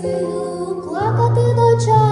сил, плакати ночами